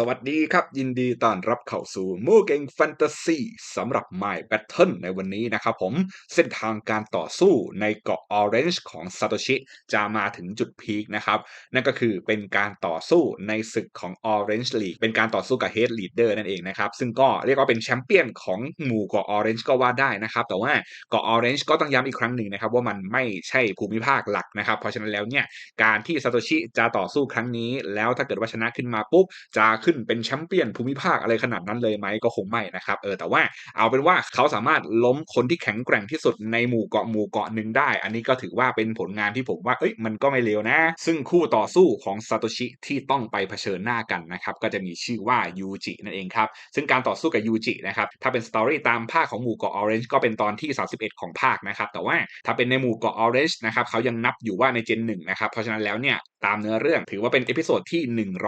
สวัสดีครับ ยินดีต้อนรับเข้าสู่มูเกงแฟนตาซีสำหรับ My Battle ในวันนี้นะครับผมเส้นทางการต่อสู้ในเกาะ Orange ของซาโตชิจะมาถึงจุดพีคนะครับ นั่นก็คือเป็นการต่อสู้ในศึกของ Orange League เป็นการต่อสู้กับ Head Leader นั่นเองนะครับ ซึ่งก็เรียกว่าเป็นแชมเปี้ยนของหมู่เกาะ Orange ก็ว่าได้นะครับ แต่ว่าเกาะ Orange ก็ต้องย้ำอีกครั้งหนึ่งนะครับว่ามันไม่ใช่ภูมิภาคหลักนะครับเพราะฉะนั้นแล้วเนี่ยการที่ซาโตชิจะต่อสู้ครั้งนี้ แล้วถ้าเกิดว่าชนะขึ้นมาปุ๊บจะขึ้นเป็นแชมเปี้ยนภูมิภาคอะไรขนาดนั้นเลยไหมก็คงไม่นะครับเออแต่ว่าเอาเป็นว่าเขาสามารถล้มคนที่แข็งแกร่งที่สุดในหมู่เกาะหมู่เกาะหนึ่งได้ อันนี้ก็ถือว่าเป็นผลงานที่ผมว่าเอ้ยมันก็ไม่เลวนะ ซึ่งคู่ต่อสู้ของซาโตชิที่ต้องไปเผชิญหน้ากันนะครับก็จะมีชื่อว่ายูจินั่นเองครับซึ่งการต่อสู้กับยูจินะครับถ้าเป็นสตอรี่ตามภาคของหมู่เกาะออเรนจ์ก็เป็นตอนที่ 31 ของภาคนะครับแต่ว่าถ้าเป็นในหมู่เกาะออเรนจ์นะครับเขายังนับอยู่ว่าในเจนหนึ่งนะครับเพราะฉะนั้นแล้วเนี่ยตามเนื้อเรื่องถือว่าเป็นเอพิโซดที่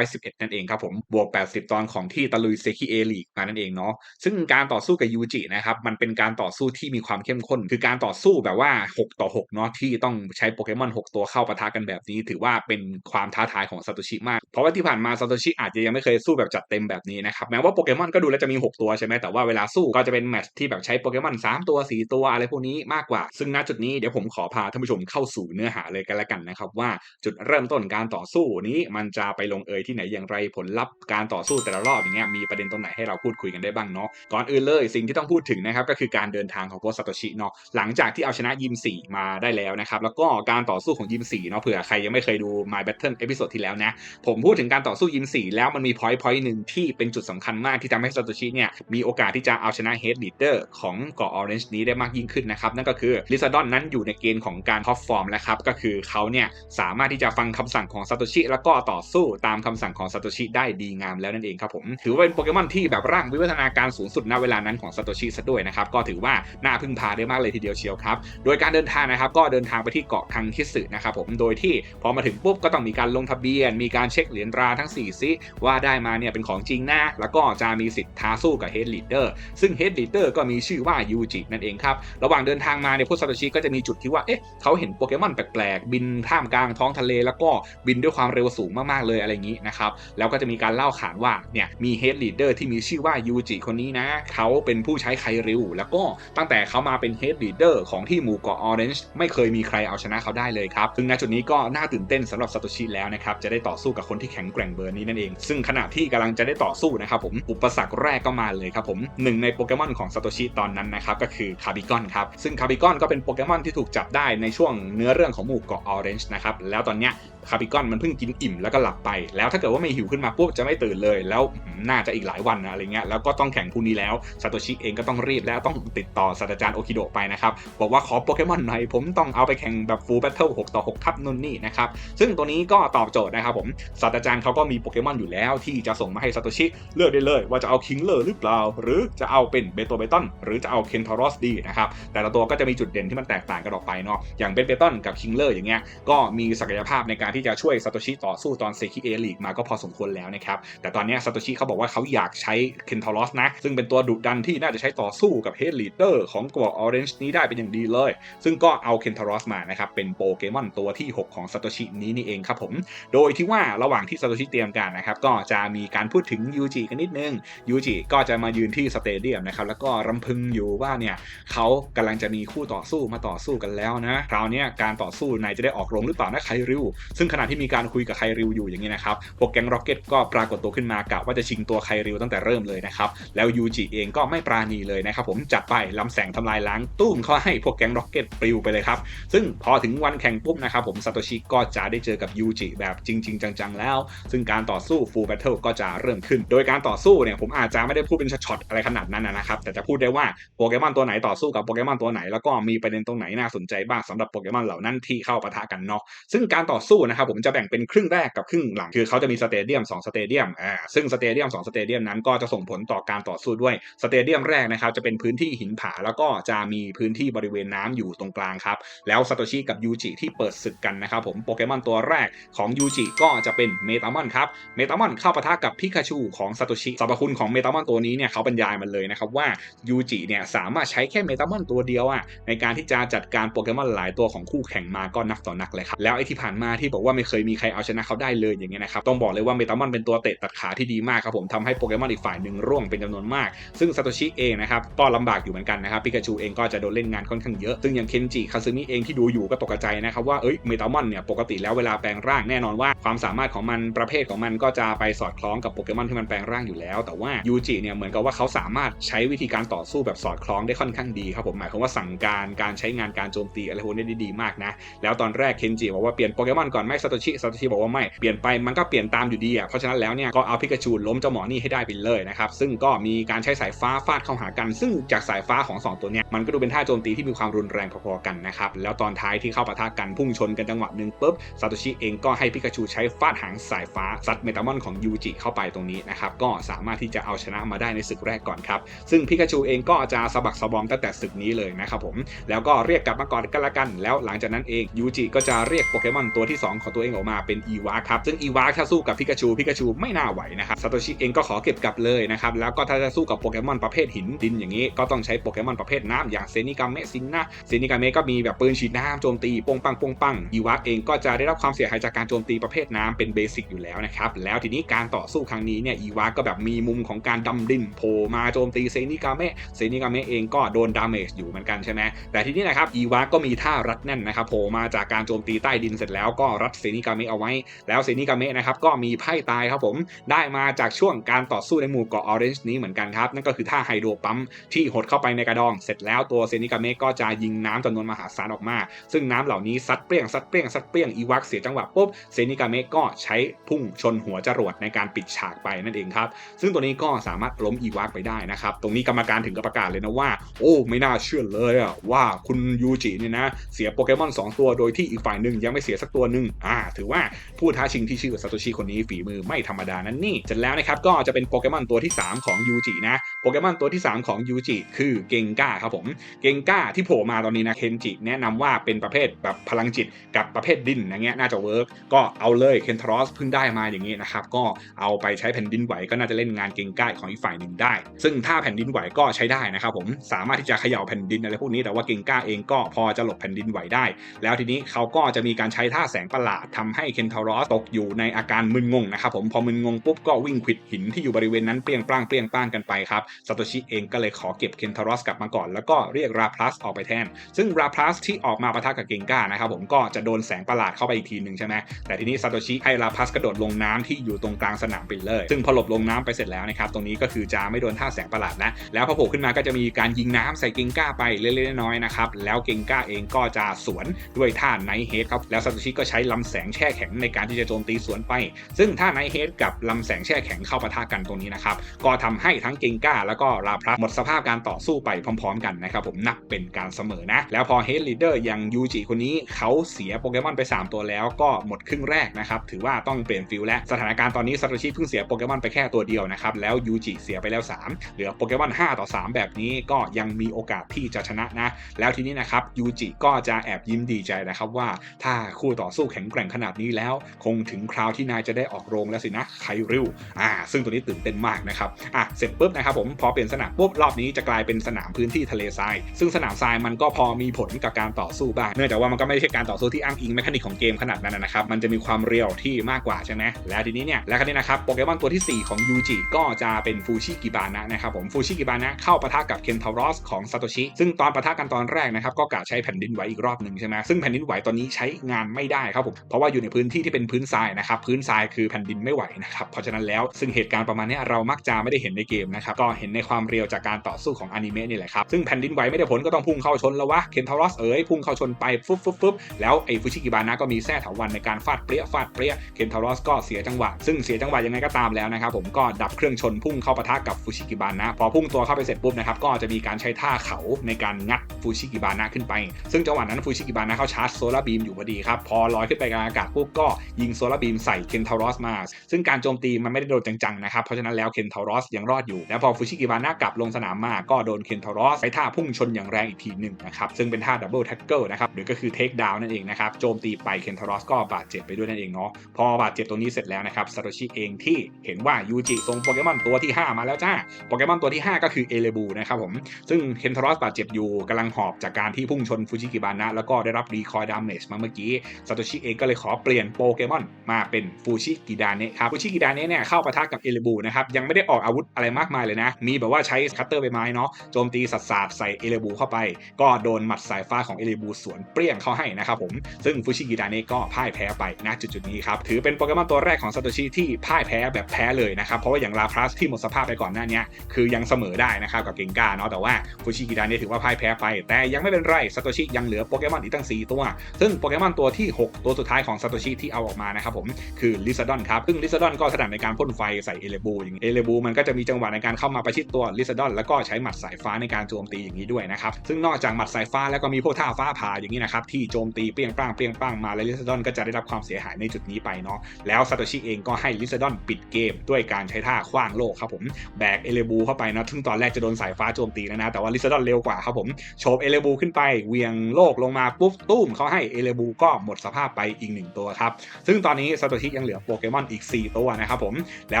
111 นั่นเองครับผม บวก 80 ตอนของที่ตะลุยเซคิเอลีกมานั่นเองเนาะซึ่งการต่อสู้กับยูจินะครับ มันเป็นการต่อสู้ที่มีความเข้มข้น คือการต่อสู้แบบว่า 6 ต่อ 6 เนาะที่ต้องใช้โปเกมอน 6 ตัวเข้าปะทะกันแบบนี้ ถือว่าเป็นความท้าทายของซาโตชิมาก เพราะว่าที่ผ่านมาซาโตชิอาจจะยังไม่เคยสู้แบบจัดเต็มแบบนี้นะครับแม้ว่าโปเกมอนก็ดูแล้วจะมี 6 ตัวใช่ไหมแต่ว่าเวลาสู้ก็จะเป็นแมตช์ที่แบบใช้โปเกมอน3ตัว4ตัวอะไรพวกนี้มากกว่า ซึ่งณจุดนี้เดี๋ยวผมขอพาท่านผู้ชมเข้าสู่เนื้อหาเลยกันละกันนะครับว่าจุดเริ่มต้นการต่อสู้นี้มันจะไปลงเอยที่ไหนอย่างไรผลลัพธ์การต่อสู้แต่ละรอบอย่างเงี้ยมีประเด็นตรงไหนให้เราพูดคุยกันได้บ้างเนาะก่อนอื่นเลยสิ่งที่ต้องพูดถึงนะครับก็คือการเดินทางของโคซาโตชิเนาะหลังจากที่เอาชนะยิม4มาได้แล้วนะครับแล้วก็การต่อสู้ของยิม4เนาะเผื่อใครยังไม่เคยดู My Battle เอพิโซดที่แล้วนะผมพูดถึงการต่อสู้ยิม4แล้วมันมีพอยต์พอยต์หนึ่งที่เป็นจุดสำคัญมากที่ทำให้ซาโตชิเนี่ยมีโอกาสที่จะเอาชนะเฮดลีดเดอร์ของเกาะออเรนจ์นี้ได้มากยิ่งขึ้นนะครับนั่นก็คือลิซาดอนนั้นอยู่ในเกณฑ์ของการท็อปฟอร์มแล้วครับก็คือเขาเนี่ยสามารถที่จะฟังคคำสั่งของซาโตชิแล้วก็ต่อสู้ตามคำสั่งของซาโตชิได้ดีงามแล้วนั่นเองครับผมถือว่าเป็นโปเกมอนที่แบบร่างวิวัฒนาการสูงสุดณเวลานั้นของซาโตชิซะด้วยนะครับก็ถือว่าน่าพึ่งพาได้มากเลยทีเดียวเชียวครับโดยการเดินทางนะครับก็เดินทางไปที่เกาะคังคิสึนะครับผมโดยที่พอมาถึงปุ๊บก็ต้องมีการลงทะเบียน มีการเช็คเหรียญตราทั้ง 4 ซิ ว่าได้มาเนี่ยเป็นของจริงนะ แล้วก็จะมีสิทธิ์ท้าสู้กับเฮดลีดเดอร์ซึ่งเฮดลีดเดอร์ก็มีชื่อว่ายูจินั่นเองครับ ระหว่างเดินทางมาเนี่ยพวกซาโตชิก็จะมีจุดที่ว่าเอ๊ะเขาเห็นโปเกมอนแปลกๆบินท่ามกลางท้องทะเลแล้วก็บินด้วยความเร็วสูงมากๆเลยอะไรอย่างนี้นะครับแล้วก็จะมีการเล่าขานว่าเนี่ยมีเฮดลีดเดอร์ที่มีชื่อว่ายูจิคนนี้นะเขาเป็นผู้ใช้ไคริวแล้วก็ตั้งแต่เขามาเป็นเฮดลีดเดอร์ของที่หมู่เกาะออเรนจ์ไม่เคยมีใครเอาชนะเขาได้เลยครับซึ่งณจุดนี้ก็น่าตื่นเต้นสำหรับซาโตชิแล้วนะครับจะได้ต่อสู้กับคนที่แข็งแกร่งเบอร์นี้นั่นเอง ซึ่งขณะที่กำลังจะได้ต่อสู้นะครับผมอุปสรรคแรกก็มาเลยครับผมหนึ่งในโปเกมอนของซาโตชิตอนนั้นนะครับก็คือคาบิกอนครับซึ่งคาบิกอนก็เป็นโปเกมอนที่ถูกจับได้ในช่วงเนื้อเรื่องของหมู่เกาะออเรนจ์นะครับแล้วตอนเนี้ยคาบิกอนมันเพิ่งกินอิ่มแล้วก็หลับไป แล้วถ้าเกิดว่าไม่หิวขึ้นมาปุ๊บจะไม่ตื่นเลย แล้วน่าจะอีกหลายวันนะอะไรเงี้ยแล้วก็ต้องแข่งพรุ่งนี้แล้วซาโตชิเองก็ต้องรีบแล้วต้องติดต่อศาสตราจารย์โอคิโดะไปนะครับบอกว่าขอโปเกมอนหน่อยผมต้องเอาไปแข่งแบบฟูลแบทเทิล6ต่อ6ทับนุ่นนี่นะครับซึ่งตัวนี้ก็ตอบโจทย์นะครับผมศาสตราจารย์เขาก็มีโปเกมอนอยู่แล้วที่จะส่งมาให้ซาโตชิเลือกได้เลย ว่าจะเอาคิงเลอร์หรือเปล่า หรือจะเอาเป็นเบโตเบตันหรือจะเอาเคนทารอสดีนะครับแต่ละตัวก็จะมีจุดเด่นที่มันแตกต่างกันออกไปเนาะอย่างเบนเบตันกับคิงเลอร์อย่างเงี้ยก็มีศักยภาพในการที่จะช่วยซาโตชิต่อสู้ตอนเซคิเอลีกมาก็พอสมควรแล้วนะครับ แต่ตอนนี้ซาโตชิเขาบอกว่าเขาอยากใช้เคนทารอสนะ ซึ่งเป็นตัวดุดันที่น่าจะใช้ต่อสู้กับเฮดลีเดอร์ของกวอออเรนจ์นี้ได้เป็นอย่างดีเลย ซึ่งก็เอาเคนทารอสมานะครับ เป็นโปเกมอนตัวที่ 6 ของซาโตชินี้นี่เองครับผม โดยที่ว่าระหว่างที่ซาโตชิเตรียมการนะครับ ก็จะมีการพูดถึงยูจิกันนิดนึงยูจิก็จะมายืนที่สเตเดียมนะครับ แล้วก็รำพึงอยู่ว่าเนี่ยเขากำลังจะมีคู่ต่อสู้มาต่อสู้กันแล้วนะ คราวนี้การต่อสู้นายจะได้ออกโรงหรือเปล่านะไคริวซึ่งขณะที่มีการคุยกับไคริวอยู่อย่างนี้นะครับพวกแก๊งร็อกเก็ตก็ปรากฏตัวขึ้นมากะว่าจะชิงตัวไคริวตั้งแต่เริ่มเลยนะครับแล้วยูจิเองก็ไม่ปราณีเลยนะครับผมจัดไปลำแสงทำลายล้างตุ้มเขาให้พวกแก๊งร็อกเก็ตปลิวไปเลยครับซึ่งพอถึงวันแข่งปุ๊บนะครับผมซาโตชิก็จะได้เจอกับยูจิแบบจริง ๆ จังๆแล้ว ซึ่งการต่อสู้ฟูลแบทเทิลก็จะเริ่มขึ้น โดยการต่อสู้เนี่ยผมอาจจะไม่ได้พูดเป็นช็อตอะไรขนาดนั้นนะครับแต่จะพูดได้ว่าโปเกมอนตัวไหนต่อสู้กับโปเกมอนตัวไหนแล้วก็มีประเด็นตรงไหนน่าสนใจบ้างสำหรับโปเกมอนเหล่านั้นที่เข้าปะทะกันเนาะซึ่งการต่อสู้นะครับผมจะแบ่งเป็นครึ่งแรกกับครึ่งหลังคือเขาจะมีสเตเดียม2สเตเดียมอ่าซึ่งสเตเดียม2สเตเดียมนั้นก็จะส่งผลต่อการต่อสู้ด้วยสเตเดียมแรกนะครับจะเป็นพื้นที่หินผาแล้วก็จะมีพื้นที่บริเวณน้ำอยู่ตรงกลางครับแล้วซาโตชิกับยูจิที่เปิดศึกกันนะครับผมโปเกมอนตัวแรกของยูจิก็จะเป็นเมตามอนครับเมตามอนเข้าปะทะกับพิกาชูของซาโตชิสรรพคุณของเมตามอนตัวนี้เนี่ยเขาบรรยายมันเลยนะครับว่ายูจิเนี่ยสามารถใช้แค่เมตามอนตัวเดียวอะในการที่จะจัดการโปเกมอนหลายตัวของคู่แข่งมาก็นักต่อนักเลยครับแล้วไอที่ผ่านมาที่บอกบอกว่าไม่เคยมีใครเอาชนะเขาได้เลยอย่างเงี้ยนะครับต้องบอกเลยว่าเมตามอนเป็นตัวเตะตัดขาที่ดีมากครับผมทำให้โปเกมอนอีกฝ่ายหนึ่งร่วงเป็นจำนวนมาก ซึ่งซาโตชิเองนะครับก็ลำบากอยู่เหมือนกันนะครับปิกาชูเองก็จะโดนเล่นงานค่อนข้างเยอะซึ่งอย่างเคนจิคาซึมิเองที่ดูอยู่ก็ตกใจนะครับว่าเอ้ยเมตามอนเนี่ยปกติแล้วเวลาแปลงร่างแน่นอนว่า ความสามารถของมันประเภทของมันก็จะไปสอดคล้องกับโปเกมอนที่มันแปลงร่างอยู่แล้ว แต่ว่ายูจิเนี่ยเหมือนกับว่าเขาสามารถใช้วิธีการต่อสู้แบบสอดคล้องได้ค่อนข้างดีครับผมหมายความว่าสั่งการการใช้งานการโจมตีอะไรพวกนี้ได้ดีมากนะแล้วตอนแรกเคนจิบอกว่าเปลี่ยนโปเกมอนก่อนไม่ซาโตชิซาโตชิบอกว่าไม่เปลี่ยนไปมันก็เปลี่ยนตามอยู่ดีอะเพราะฉะนั้นแล้วเนี่ยก็เอาพิกาชูล้มเจ้าหมอนี่ให้ได้ไปเลยนะครับซึ่งก็มีการใช้สายฟ้าฟาดเข้าหากัน ซึ่งจากสายฟ้าของ 2 ตัวเนี้ยมันก็ดูเป็นท่าโจมตีที่มีความรุนแรงพอๆกันนะครับแล้วตอนท้ายที่เข้าปะทะกันพุ่งชนกันจังหวะหนึ่งปุ๊บซาโตชิเองก็ให้พิกาชูใช้ฟาดหางสายฟ้าซัดเมตามอนของยูจิเข้าไปตรงนี้นะครับก็สามารถที่จะเอาชนะมาได้ในศึกแรกก่อนครับซึ่งพิกาชูเองก็จะสะบักสะบอมตั้งแต่ศึกนี้เลยนะครับผมแล้วก็เรียกกลับมาก่อนกันละกัน แล้วหลังจากนั้นเองยูจิก็จะเรียกโปเกมอนตัวที่ 2ของตัวเองออกมาเป็นอีวาครับซึ่งอีวาถ้าสู้กับพิกาชูพิกาชูไม่น่าไหวนะครับซาโตชิเองก็ขอเก็บกลับเลยนะครับแล้วก็ถ้าจะสู้กับโปเกมอนประเภทหินดินอย่างนี้ ก็ต้องใช้โปเกมอนประเภทน้ำอย่างเซนิกาเมะซินนะเซนิกาเมะก็มีแบบปืนฉีดน้ำโจมตีปงปังปงปังอีวาเองก็จะได้รับความเสียหายจากการโจมตีประเภทน้ำเป็นเบสิกอยู่แล้วนะครับแล้วทีนี้การต่อสู้ครั้งนี้เนี่ยอีวาก็แบบมีมุมของการดำดินโผล่มาโจมตีเซนิกาเมะเซนิกาเมะเองก็โดนดาเมจอยู่เหมือนกันใช่ไหมแต่ทีนี้นะครับอีวาก็มีท่ารัดแน่นนะครับโผล่มาจากการโจมตีใต้ดินเสร็จแล้วก็รัดเซนิกาเมะเอาไว้ แล้วเซนิกาเมะนะครับก็มีไพ่ตายครับผมได้มาจากช่วงการต่อสู้ในหมู่เกาะออเรนจ์นี้เหมือนกันครับ นั่นก็คือท่าไฮโดรปั๊มที่หดเข้าไปในกระดอง เสร็จแล้วตัวเซนิกาเมะก็จะยิงน้ำจำนวนมหาศาลออกมา ซึ่งน้ำเหล่านี้ซัดเปรี้ยงซัดเปรี้ยงซัดเปรี้ยงอีวักเสียจังหวะปุ๊บเซนิกาเมะก็ใช้พุ่งชนหัวจรวดในการปิดฉากไปนั่นเองครับซึ่งตัวนี้ก็สามารถล้มอีวักไปได้นะครับตรงนี้กรรมการถึงกับประกาศเลยนะว่า โอ้ไม่น่าเชื่อเลยอะว่าคุณยูจิเนี่ยนะเสียโปเกมอน2 ตัวโดยที่อีกฝ่ายหนึ่งยังไม่เสียสักตัวหนึ่งอ่าถือว่าผู้ท้าชิงที่ชื่อซาโตชิคนนี้ฝีมือไม่ธรรมดานั่นนี่เสร็จแล้วนะครับก็จะเป็นโปเกมอนตัวที่ 3 ของยูจินะ โปเกมอนตัวที่ 3 ของยูจิคือเกงก้าครับผมเกงก้าที่โผล่มาตอนนี้นะเคนจิแนะนำว่าเป็นประเภทแบบพลังจิตกับประเภทดินอย่างเงี้ยน่าจะเวิร์กก็เอาเลยเคนทรอสเพิ่งได้มาอย่างงี้นะครับก็เอาไปใช้แผ่นดินไหวก็น่าจะเล่นงานเกงก้าของอีกฝ่ายหนึ่งได้ ซึ่งถ้าแผ่นดินไหวก็ใช้ได้นะครับผมสามารถที่จะเขย่าแผ่นดินอะไรพวกนี้แต่ว่าเกงก้าเองก็พอจะหลบแผ่นดินไหวได้ แล้วทีนี้เขาก็จะมีการใช้ท่าแสงประหลาดทำให้เคนทรอสตกอยู่ในอาการมึนงงนะครับผมพอมึนงงปุ๊บก็วิ่งขวิดหินที่อยู่บริเวณนั้นเปรี้ยงปร้างเปรี้ยงป้างกันไปครับซาโตชิเองก็เลยขอเก็บเคนทารอสกลับมาก่อน แล้วก็เรียกราพลัสออกไปแทน ซึ่งราพลัสที่ออกมาปะทะกับเกงก้านะครับผมก็จะโดนแสงประหลาดเข้าไปอีกทีหนึ่งใช่ไหมแต่ทีนี้ซาโตชิให้ราพลัสกระโดดลงน้ำที่อยู่ตรงกลางสนามไปเลยซึ่งพอหลบลงน้ำไปเสร็จแล้วนะครับตรงนี้ก็คือจะไม่โดนท่าแสงประหลาดนะแล้วพอโผล่ขึ้นมาก็จะมีการยิงน้ำใส่เกงก้าไปเล็กๆน้อยๆนะครับแล้วเกงก้าเองก็จะสวนด้วยท่าไนท์เฮดครับแล้วซาโตชิก็ใช้ลำแสงแช่แข็งในการที่จะโจมตีสวนไป ซึ่งท่าไนท์เฮดกับลำแสงแช่แข็งเข้าปะทะกันตรงนี้นะครับก็ทำให้ทั้งเกงก้าแล้วก็ราพลัสหมดสภาพการต่อสู้ไปพร้อม ๆ กันนะครับผมนับเป็นการเสมอนะ แล้วพอเฮดลีดเดอร์อย่างยูจิคนนี้เขาเสียโปเกมอนไป 3 ตัวแล้วก็หมดครึ่งแรกนะครับถือว่าต้องเปลี่ยนฟิลและสถานการณ์ตอนนี้ซาโตชิเพิ่งเสียโปเกมอนไปแค่ตัวเดียวนะครับแล้วยูจิเสียไปแล้ว 3 เหลือโปเกมอน5ต่อ 3 แบบนี้ก็ยังมีโอกาสที่จะชนะนะ แล้วทีนี้นะครับยูจิก็จะแอบยิ้มดีใจนะครับว่าถ้าคู่ต่อสู้แข็งแกร่งขนาดนี้แล้ว คงถึงคราวที่นายจะได้ออกโรงแล้วสินะไคริวอ่าซึ่งตัวนี้ตื่นเต้นมากนะครับอะเสร็จปุ๊บนะครับผมพอเปลี่ยนสนามปุ๊บรอบนี้จะกลายเป็นสนามพื้นที่ทะเลทรายซึ่งสนามทรายมันก็พอมีผลกับการต่อสู้บ้างเนื่องจากว่ามันก็ไม่ใช่การต่อสู้ที่อ้างอิงแมคานิกของเกมขนาดนั้นนะครับมันจะมีความเรียวที่มากกว่าใช่ไหมแล้วทีนี้เนี่ยแล้วคราวนี้นะครับโปเกมอนตัวที่ 4 ของยูจิก็จะเป็นฟูชิกิบานะนะครับผมฟูชิกิบานะเข้าปะทะกับเคนทารอสของซาโตชิซึ่งตอนปะทะกันตอนแรกนะครับก็กะใช้แผ่นดินไหวอีกรอบหนึ่งใช่ไหมซึ่งแผ่นดินไหวตอนนี้ใช้งานไม่ได้ครับผมเพราะว่าอยู่ในพื้นที่ที่เป็นพื้นทรายนะครับพื้นทรายคือแผ่นดินไม่ไหวนะครับเพราะฉะนั้นแล้วซึ่งเหตุการณ์ประมาณนี้เรามักจะไม่ได้เห็นในเกมนะครับก็เห็นในความเรียวจากการต่อสู้ของอนิเมะนี่แหละครับ ซึ่งแผ่นดินไหวไม่ได้ผลก็ต้องพุ่งเข้าชนแล้ววะเคนทารอสเอ๋ยพุ่งเข้าชนไปฟุบฟุบฟุบแล้วไอ้ฟูชิกิบานะก็มีแท้ถาวันในการฟาดเปรี้ยฟาดเปรี้ยเคนทารอสก็เสียจังหวะ ซึ่งเสียจังหวะยังไงก็ตามแล้วนะครับผมก็ดับเครื่องชนพุ่งเข้าปะทะกับฟูชิกิบานะพอพุ่งตัวเข้าไปเสร็จปุ๊บนะครับก็จะมีการใช้ท่าเขาในการงัดฟูชิกิบานะขึ้นไป ซึ่งจังหวะนั้นฟูชิกิบานะเขาชาร์จโซลาร์บีมอยู่พอดีครับพอลอยขึ้นไปกลางอากาศปุ๊บก็ยิงโซลาร์บีมใส่เคนทารอสมาซึ่งการโจมตีมันไม่ได้โดนจังๆนะครับเพราะฉะนั้นแล้วเคนทารอสยังรอดอยู่แล้วพอฟูชชิกิบานะกลับลงสนามมาก็โดนเคนทารอสใช้ท่าพุ่งชนอย่างแรงอีกทีหนึ่งนะครับซึ่งเป็นท่าดับเบิลแท็กเกิลนะครับหรือก็คือเทคดาวนั่นเองนะครับโจมตีไปเคนทารอสก็บาดเจ็บไปด้วยนั่นเองเนาะพอบาดเจ็บตรงนี้เสร็จแล้วนะครับซาโตชิเองที่เห็นว่ายูจิส่งโปเกมอนตัวที่ 5 มาแล้วจ้าโปเกมอนตัวที่ 5 ก็คือเอเลบูนะครับผมซึ่งเคนทารอสบาดเจ็บอยู่กำลังหอบจากการที่พุ่งชนฟูจิกิบานะแล้วก็ได้รับรีคอยดามเมจมาเมื่อกี้ซาโตชิเองก็เลยขอเปลี่ยนโปเกมอนมาเป็นฟูชิกิดาเนะครับฟูชิกิดาเนะเนี่ยเข้าปะทะกับเอเลบูนะครับยังไม่ได้ออกอาวุธอะไรมากมายเลยนะมีแบบว่าใช้คัตเตอร์ใบไม้เนาะโจมตีสัตว์สาดใส่เอเลบูเข้าไป ก็โดนหมัดสายฟ้าของเอเลบูสวนเปรี้ยงเข้าให้นะครับผมซึ่งฟูชิกิดาเนะก็พ่ายแพ้ไปณจุดๆนี้ครับถือเป็นโปเกมอนตัวแรกของซาโตชิที่พ่ายแพ้แบบแพ้เลยนะครับเพราะว่าอย่างลาพลัสที่หมดสภาพไปก่อนหน้านี้คือยังเสมอได้นะครับกับเกงกาเนาะแต่ว่าฟูชิกิดาเนะถือว่าพ่ายแพ้ไป แต่ยังไม่เป็นไรซาโตชิยังเหลือโปเกมอนอีกตั้ง4ตัว ซึ่งโปเกมอนตัวที่ 6 ตัวสุดท้ายของซาโตชิที่เอาออกมานะครับผมคือลิซาดอนครับซึ่งลิซาดอนก็ถนัดในการพ่นไฟใส่เอเลบูอย่างเอเลบูมันก็จะมีจังหวะในการเข้ามาประชิดตัวลิซาดอนแล้วก็ใช้หมัดสายฟ้าในการโจมตีอย่างนี้ด้วยนะครับซึ่งนอกจากหมัดสายฟ้าแล้วก็มีพวกท่าฟ้าผ่าอย่างนี้นะครับที่โจมตีเปรี้ยงป้างเปรี้ยงป้างมาแล้วลิซาดอนก็จะได้รับความเสียหายในจุดนี้ไปเนาะแล้วซาโตชิเองก็ให้ลิซาดอนปิดเกมด้วยการใช้ท่าขว้างโลกครับผมแบกเอเลบูเข้าไปนะซึ่งตอนแรกจะโดนสายฟ้าโจมตีแล้วนะแต่ว่าลิซาดอนเร็วกว่าครับผมโฉบเอเลบูขึ้นไปเวียงโลกลงมาปุ๊บตุ้มเขาให้เอเลบูก็หมดสภาพไปอีกหนึ่งตัวครับซึ่งตอนนี้ซาโตชิยังเหลือโปเกมอนอีก 4 ตัวนะครับผมแล้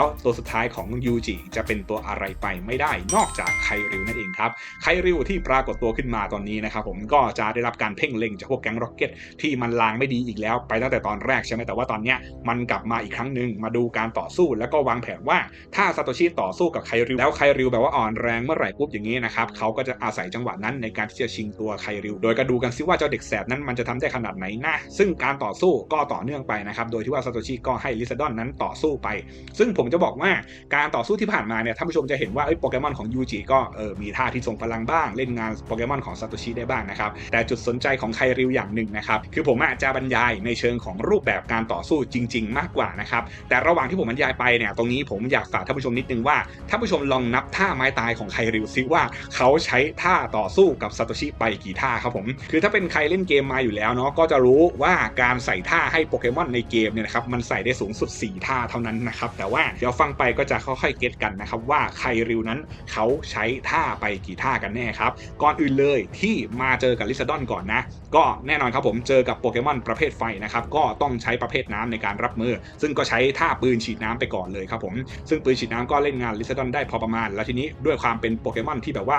วตัวสุดท้ายของยูจิจะเป็นตัวอะไรไปไม่ได้นอกจากไคริวนั่นเองครับไคริวที่ปรากฏตัวขึ้นมาตอนนี้นะครับผมก็จะได้รับการเพ่งเล็งจากพวกแก๊งร็อกเก็ตที่มันลางไม่ดีอีกแล้วไปตั้งแต่ตอนแรกใช่ไหมแต่ว่าตอนเนี้ยมันกลับมาอีกครั้งหนึ่งมาดูการต่อสู้แล้วก็วางแผนว่าถ้าซาโตชิต่อสู้กับไคริวแล้วไคริวแบบว่าอ่อนแรงเมื่อไหร่ปุ๊บอย่างนี้นะครับเขาก็จะอาศัยจังหวะนั้นในการที่จะชิงตัวไคริว โดยก็ดูกันซิว่าเจ้าเด็กแสบนั้นมันจะทำได้ขนาดไหนนะซึ่งการต่อสู้ก็ต่อเนื่องไปนะครับโดยที่ว่าซาโตชิก็ให้ลิซาดอนนั้นต่อสู้ไป ซึ่งผมจะบอกว่าการต่อสู้ที่ผ่านมาเนี่ยท่านผู้ชมจะเห็นว่าโปเกมอนของยูจิก็เออมีท่าที่ทรงพลังบ้าง เล่นงานโปเกมอนของซาโตชิได้บ้างนะครับแต่จุดสนใจของไคริวอย่างหนึ่งนะครับคือผมอาจจะบรรยายในเชิงของรูปแบบการต่อสู้จริง ๆ มากกว่านะครับแต่ระหว่างที่ผมบรรยายไปเนี่ยตรงนี้ผมอยากฝากท่านผู้ชมนิดนึงว่าท่านผู้ชมลองนับท่าไม้ตายของไคริวซิว่าเขาใช้ท่าต่อสู้กับซาโตชิไปกี่ท่าครับผมคือถ้าเป็นใครเล่นเกมมาอยู่แล้วเนาะก็จะรู้ว่าการใส่ท่าให้โปเกมอนในเกมเนี่ยนะครับมันใส่ได้สูงสุด 4 ท่าเท่านั้นนะครับแต่ว่าเดี๋ยวฟังไปก็จะค่อยๆเก็ตกันนะครับว่าไครวนั้น เขาใช้ท่าไปกี่ท่ากันแน่ครับ ก่อนอื่นเลยที่มาเจอกับลิซาดอนก่อนนะก็แน่นอนครับผมเจอกับโปเกมอนประเภทไฟนะครับก็ต้องใช้ประเภทน้ำในการรับมือ ซึ่งก็ใช้ท่าปืนฉีดน้ำไปก่อนเลยครับผมซึ่งปืนฉีดน้ำก็เล่นงานลิซาดอนได้พอประมาณ แล้วทีนี้ด้วยความเป็นโปเกมอนที่แบบว่า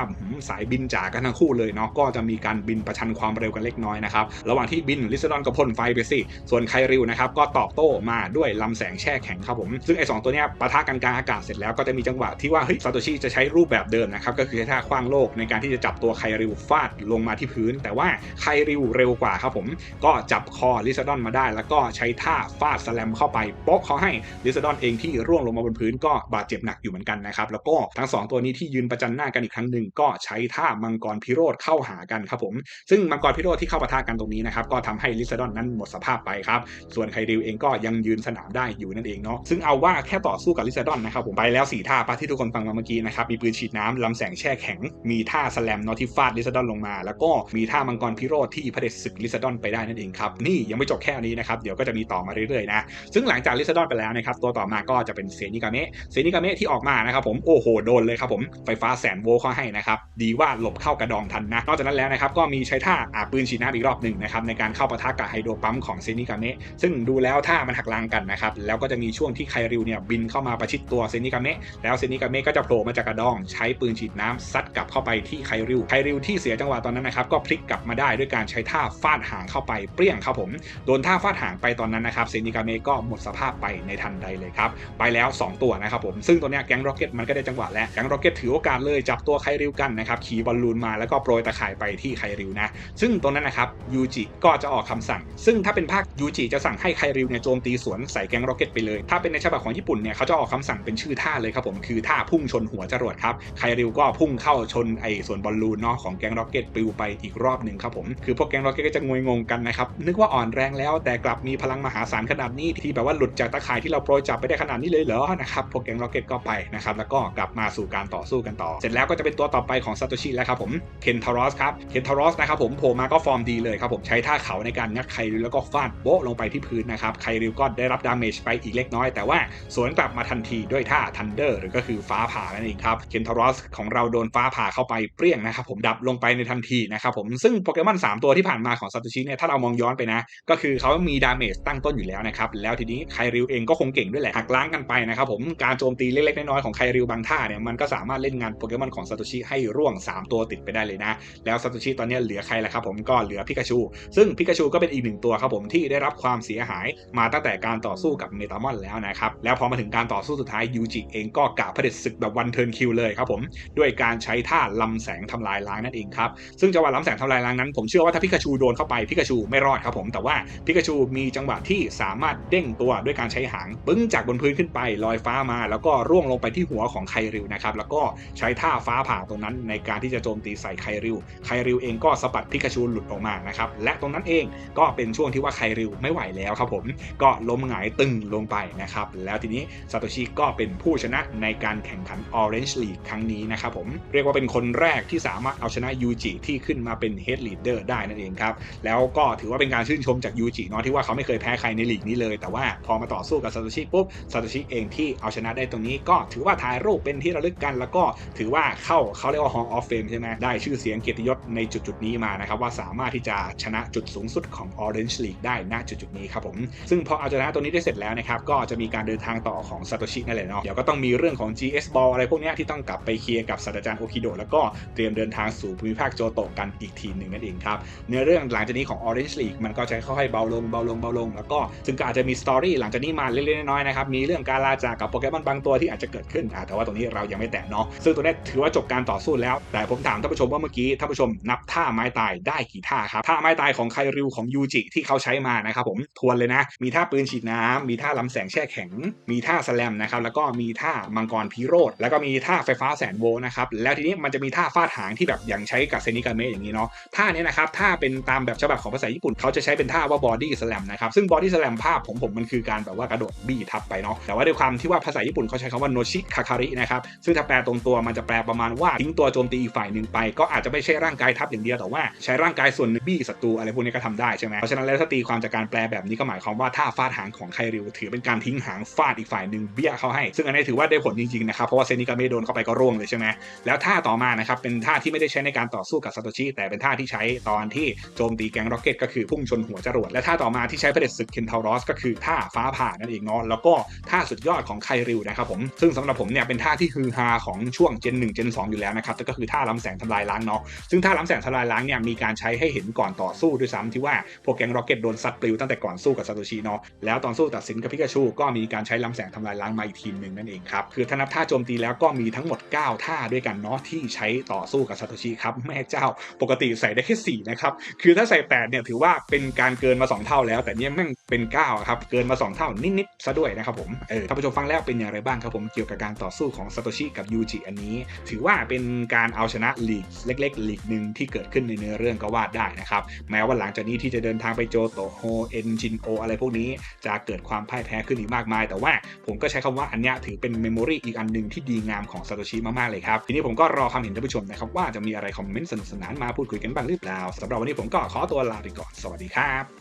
สายบินจ๋ากันทั้งคู่เลยเนาะก็จะมีการบินประชันความเร็วกันเล็กน้อยนะครับระหว่างที่บินลิซาดอนก็พ่นไฟไปสิส่วนไคริวนะครับก็ตอบโต้มาด้วยลำแสงแช่แข็งครับผมซึ่งไอ้สตัวเนี้ยปะทะกันกลางอากาศเสร็จแล้วก็จะมีจังหวะที่ว่าเฮ้ยซาโตชิจะใช้รูปแบบเดิมนะครับก็คือใช้ท่าคว้างโลกในการที่จะจับตัวไคริวฟาดลงมาที่พื้น แต่ว่าไคริวเร็วกว่าครับผมก็จับคอลิซาดอนมาได้ แล้วก็ใช้ท่าฟาดสแลมเข้าไปโป๊ะเขาให้ลิซาดอนเองที่ร่วงลงมาบนพื้นก็บาดเจ็บหนักอยู่เหมือนกันนะครับแล้วก็ทั้งสองตัวนี้ที่ยืนประจันหน้ากันอีกครั้งหนึ่งก็ใช้ท่ามังกรพิโรธเข้าหากันครับผมซึ่งมังกรพิโรธที่เข้าปะทะกันตรงนี้นะครับก็ทำให้ลิซาดอนนั้นหมดสภาพไปครับส่วนไคริวเองก็ยังยืนสนามได้อยู่นั่นเองเนาะซึ่งเอาว่าแค่ต่อสู้กับลิซาดอนนะครับผมไปแล้ว4ท่าปะที่ทุกคนฟังมาเมื่อกี้นะครับมีปืนฉีดน้ำลำแสงแช่แข็ง มีท่าสแลมเนาะที่ฟาดลิซาดอนลงมา แล้วก็มีท่ามังกรพิโรธที่พระเดชศึกลิซาดอนไปได้นั่นเองครับ นี่ยังไม่จบแค่นี้นะครับ เดี๋ยวก็จะมีต่อมาเรื่อยๆนะ ซึ่งหลังจากลิซาดอนไปแล้วนะครับ ตัวต่อมาก็จะเป็นเซนิกาเมะ เซนิกาเมะที่ออกมานะครับผม โอ้โห โดนเลยครับผม ไฟฟ้าแสนโวลต์เขาให้นะครับ ดีว่าหลบเข้ากระดองทันนะ นอกจากนั้นแล้วนะครับ ก็มีใช้ท่าอาปืนฉีดน้ำอีกรอบหนึ่งนะครับในการเข้าปะทะกับไฮโดรปั๊มของเซนิกาเมะ ซึ่งดูแล้วท่ามันหักล้างกันนะครับ แล้วก็จะมีช่วงที่ไคริวเนี่ยบินเข้ามาประชิดตัวเซนิกาเมะ แล้วเซนิกาเมะก็จะโผล่มาจากกระดอง ใช้ปืนฉีดน้ำซัดกลับเข้าไปที่ไคริว ไคริวที่เสียจังหวะตอนนั้นนะครับก็พลิกกลับมาได้ด้วยการใช้ท่าฟาดหางเข้าไปเปรี้ยงครับผม โดนท่าฟาดหางไปตอนนั้นนะครับเซนิกาเมะก็หมดสภาพไปในทันใดเลยครับ ไปแล้ว 2 ตัวนะครับผม ซึ่งตัวเนี้ยแก๊งร็อกเก็ตมันก็ได้จังหวะแล้ว แก๊งร็อกเก็ตถือโอกาสเลยจับตัวไคริวกันนะครับ ขี่บอลลูนมาแล้วก็โปรยตะข่ายไปที่ไคริวนะ ซึ่งตรงนั้นนะครับยูจิก็จะออกคำสั่ง ซึ่งถ้าเป็นภาคยูจิจะสั่งให้ไคริวเนี่ยโจมตีสวนใส่แก๊งร็อกเก็ตไปเลย ถ้าเป็นในฉบับของญี่ปุ่นเนี่ยเขาจะออกคำสั่งเป็นชื่อท่าเลยครับผม คือท่าพุ่งชนหัวจรวดครับ ไคริวก็พุ่งเข้าชนไอ้ส่วนบอลลูนเนาะของแก๊งร็อกเก็ตปลิวไปอีกรอบหนึ่งครับผม คือพวกแก๊งร็อกเก็ตก็จะงวยงงกันนะครับ นึกว่าอ่อนแรงแล้วแต่กลับมีพลังมหาศาลขนาดนี้ที่แบบว่าหลุดจากตะข่ายที่เราโปรยจับไปได้ขนาดนี้เลยเหรอนะครับพวกแก๊งร็อกเก็ตก็ไปนะครับแล้วก็กลับมาสู่การต่อสู้กันต่อ เสร็จแล้วก็จะเป็นตัวต่อไปของซาโตชิแล้วครับผมเคนทารอสครับเคนทารอสนะครับผมโผล่มาก็ฟอร์มดีเลยครับผมใช้ท่าเขาในการงัดไคริวแล้วก็ฟาดโบ๊ะลงไปที่พื้นนะครับไคริวก็ได้รับดาเมจไปอีกเล็กน้อย แต่ว่าสวนกลับมาทันทีด้วยท่าทันเดอร์หรือก็คือฟ้าผ่านั่นเองครับเคนทารอสของเราโดนฟ้าผ่าเข้าไปเปรี้ยงนะครับผมดับลงไปในทันทีนะครับผมซึ่งโปเกมอน3ตัวที่ผ่านมาของซาโตชิเนี่ยถ้าเรามองย้อนไปนะ ก็คือเขามีดาเมจตั้งต้นอยู่แล้วนะครับ แล้วทีนี้ไคริวเองก็คงเก่งด้วยแหละหักล้างกันไปนะครับผมการโจมตีเล็กๆน้อยๆของไคริวบางท่าเนี่ยมันก็สามารถเล่นงานโปเกมอนของซาโตชิให้ร่วง 3 ตัวติดไปได้เลยนะ แล้วซาโตชิตอนนี้เหลือใครล่ะครับผมก็เหลือพิกาชู ซึ่งพิกาชูก็เป็นอีกหนึ่งตัวครับผมที่ได้รับความเสียหายมาตั้งแต่การต่อสู้กับเมตามอนแล้วนะครับแล้วพอมาถึงการต่อสู้สุดท้ายยูจิเองก็กะเผด็จศึกแบบวันเทิร์นคิวเลยครับผมด้วยการใช้ท่าลำแสงทำลายล้างนั่นเองครับซึ่งจังหวะลำแสงทำลายล้างนั้นผมเชื่อว่าถ้าพิกาชูโดนเข้าไปพิกาชูไม่รอดครับผมแต่ว่าพิกาชูมีจังหวะที่สามารถเด้งตัวด้วยการใช้หางปึ้งจากบนพื้นขึ้นไปลอยฟ้ามา แล้วก็ร่วงลงไปที่หัวของไคริวนะครับแล้วก็ใช้ท่าฟ้าผ่าตรงนั้นในการที่จะโจมตีใส่ไคริวไคริวเองก็สะบัดพิกาชูหลุดออกมานะครับและตรงนั้นเองก็เป็นช่วงที่ว่าไคริวไม่ไหวแล้วครับผมก็ล้มหงายตึงลงไปนะครับแล้วทีนี้ซาโตชิก็เป็นผู้ชนะในการแข่งขัน Orange League ครั้งนี้นะครับผมเรียกว่าเป็นคนแรกที่สามารถเอาชนะยูจิที่ขึ้นมาเป็น Head Leader ได้นั่นเองครับ แล้วก็ถือว่าเป็นการชื่นชมจากยูจิเนาะที่ว่าเขาไม่เคยแพ้ใครในลีกนี้เลย แต่ว่าพอมาต่อสู้กับซาโตชิปุ๊บซาโตชิเองที่เอาชนะได้ตรงนี้ก็ถือว่าถ่ายรูปเป็นที่ระลึกกัน แล้วก็ถือว่าเข้าเขาเรียกว่า Hall of Fame ใช่ไหมได้ชื่อเสียงเกียรติยศในจุดจุดนี้มานะครับว่าสามารถที่จะชนะจุดสูงสุดของ Orange League ได้ณจุดจุดนี้ครับผมซึ่งพอเอาชนะตัวนี้ได้เสร็จแล้วนะครับก็จะมีการเดินทางต่อของซาโตชินั่นแหละเนาะเดี๋ยวก็ต้องมีเรื่องของ GS Ball อะไรพวกนี้ที่ต้องกลับไปเคลียร์กับศาสตราจารย์โอคิโดแล้วก็เตรียมเดินทางสู่ภูมิภาคโจโตะกันอีกทีหนึ่งนั่นเองครับเนื้อเรื่องหลังจากนี้ของ Orange League มันก็จะค่อยๆเบาลงเบาลงเบาลง แล้วก็ซึ่งก็อาจจะมีสตอรี่หลังจากนี้มาเล็กๆน้อยๆนะครับ มีเรื่องการลาจากกับโปเกมอนบางตัวที่อาจจะเกิดขึ้นแต่ว่าตรงนี้เรายังไม่แตะเนาะซึ่งตัวนี้ถือว่าจบการต่อสู้แล้ว แต่ผมถามท่านผู้ชมว่าเมื่อกี้ท่านผู้ชมนับท่าไม้ตายได้กี่ท่าครับท่าไม้ตายของไคริวของยูจิที่เขาใช้มานะครับผมทวนเลยนะ มีท่าปืนฉีดน้ำมีท่าลำแสงแช่แข็ง มีท่าสแลมนะครับแล้วก็มีท่ามังกรพิโรธแล้วก็มีท่าไฟฟ้าแสนโวลต์นะครับแล้วทีนี้มันจะมีท่าฟาดหางที่แบบอย่างใช้กับเซนิกาเมะอย่างนี้เนาะท่านี้นะครับถ้าเป็นตามแบบฉบับของภาษาญี่ปุ่นเขาจะใช้เป็นท่าว่าบอดี้สแลมนะครับ ซึ่งบอดี้สแลมภาพผมผมมันคือการแบบว่ากระโดดบี้ทับไปเนาะแต่ว่าด้วยความที่ว่าภาษาญี่ปุ่นเขาใช้คำว่าโนชิคาคารินะครับซึ่งถ้าแปลตรงตัวมันจะแปลประมาณว่าทิ้งตัวโจมตีอีกฝ่ายหนึ่งไป ก็อาจจะไม่ใช่ร่างกายทับอย่างเดียวแต่ว่าใช้ร่างกายส่วนบี้ศัตรูอะไรพวกนี้ก็ทำได้ใช่ไหมเพราะฉะนั้นแล้วถ้าตีความจากการแปลแบบนี้ก็หมายความว่าท่าฟาดหางของไคริวถือเป็นการทิ้งหางฟาดอีกฝ่ายหนึ่งเบี้ยเขาให้ ซึ่งอันนี้ถือว่าได้ผลจริงๆนะครับเพราะว่าเซนิกาเมโดนเข้าไปก็ร่วงเลยใช่ไหมแล้วท่าต่อมานะครับเป็นท่าที่ไม่ได้ใช้ในการต่อสู้กับซาโตชิแต่เป็นท่าที่ใช้ตอนทีโจมตีแก๊งร็อกเก็ตก็คือพุ่งชนหัวจรวด และท่าต่อมาที่ใช้เผด็จศึกเคนทารอสก็คือท่าฟ้าผ่านั่นเองเนาะแล้วก็ท่าสุดยอดของไคริวนะครับผมซึ่งสำหรับผมเนี่ยเป็นท่าที่ฮือฮาของช่วงเจน1เจน2อยู่แล้วนะครับก็คือท่าล้ำแสงทำลายล้างเนาะซึ่งท่าล้ำแสงทำลายล้างเนี่ยมีการใช้ให้เห็นก่อนต่อสู้ด้วยซ้ำที่ว่าพวกแก๊งร็อกเก็ตโดนซัดปลิวตั้งแต่ก่อนสู้กับซาโตชิเนาะแล้วตอนสู้ตัดสินกับพิกาชูก็มีการใช้ล้ำแสงทำลายล้างมาอีกทีหนึ่งนั่นเองครับคือถ้านับท่าโจมตีแล้วก็มีทั้งหมด 9 ท่าด้วยกันเนาะที่ใช้ต่อสู้กับซาโตชิครับแม่เจ้าปกติใส่ได้แค่4นะครับคือถ้าใส่8เนี่ยถือว่าเป็นการเกินมา 2 เท่าแล้ว แต่เนี่ยแม่งเป็น9ครับ เกินมา 2 เท่านิดๆซะด้วยนะครับผม เออท่านผู้ชมฟังแล้วเป็นอย่างไรบ้างครับผมเกี่ยวกับการต่อสู้ของซาโตชิกับยูจิอันนี้ ถือว่าเป็นการเอาชนะลีกเล็กๆลีกหนึ่งที่เกิดขึ้นในเนื้อเรื่องก็ว่าได้นะครับ แม้ว่าหลังจากนี้ที่จะเดินทางไปโจโตโฮเอนจินโออะไรพวกนี้จะเกิดความพ่ายแพ้ขึ้นอีกมากมาย แต่ว่าผมก็ใช้คำว่าอันนี้ถือเป็นเมมโมรีอีกอันหนึ่งที่ดีงามของซาโตชิมากๆเลยครับทีนี้ผมก็รอความเห็นท่านผู้ชมนะครับว่าจะมีอะไรคอมเมนต์สนุกสนานมาพูดคุยกันบ้างหรือเปล่าสำหรับวันนี้ผมก็ขอตัวลาไปก่อน สวัสดีครับ